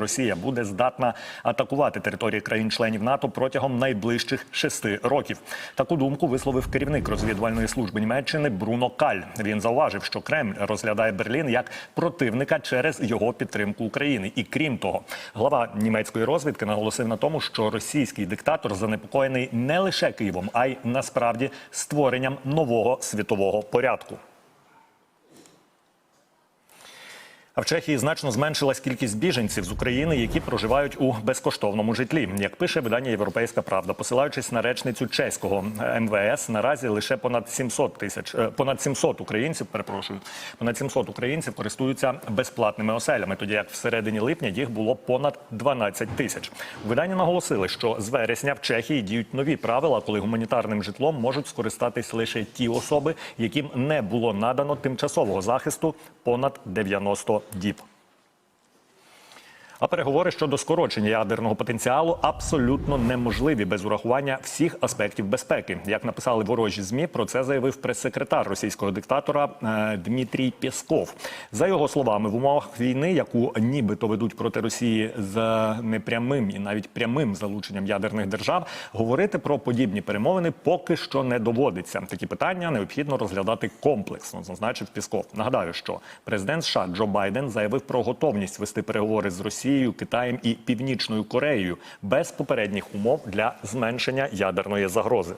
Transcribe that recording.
Росія буде здатна атакувати території країн-членів НАТО протягом найближчих шести років. Таку думку висловив керівник розвідувальної служби Німеччини Бруно Каль. Він зауважив, що Кремль розглядає Берлін як противника через його підтримку України. І крім того, глава німецької розвідки наголосив на тому, що російський диктатор занепокоєний не лише Києвом, а й насправді створенням нового світового порядку. А в Чехії значно зменшилась кількість біженців з України, які проживають у безкоштовному житлі. Як пише видання Європейська Правда, посилаючись на речницю чеського МВС, наразі лише понад 700 тисяч, е, понад 700 українців, перепрошую, понад 700 українців користуються безплатними оселями, тоді як всередині липня їх було понад 12 тисяч. У виданні наголосили, що з вересня в Чехії діють нові правила, коли гуманітарним житлом можуть скористатись лише ті особи, яким не було надано тимчасового захисту понад 90 діб. А переговори щодо скорочення ядерного потенціалу абсолютно неможливі без урахування всіх аспектів безпеки. Як написали ворожі змі, про це заявив прес-секретар російського диктатора е, Дмитрій Пєсков. За його словами, в умовах війни, яку нібито ведуть проти Росії з непрямим і навіть прямим залученням ядерних держав, говорити про подібні перемовини поки що не доводиться. Такі питання необхідно розглядати комплексно, зазначив Пісков. Нагадаю, що президент США Джо Байден заявив про готовність вести переговори з Росією, Китаєм і Північною Кореєю без попередніх умов для зменшення ядерної загрози.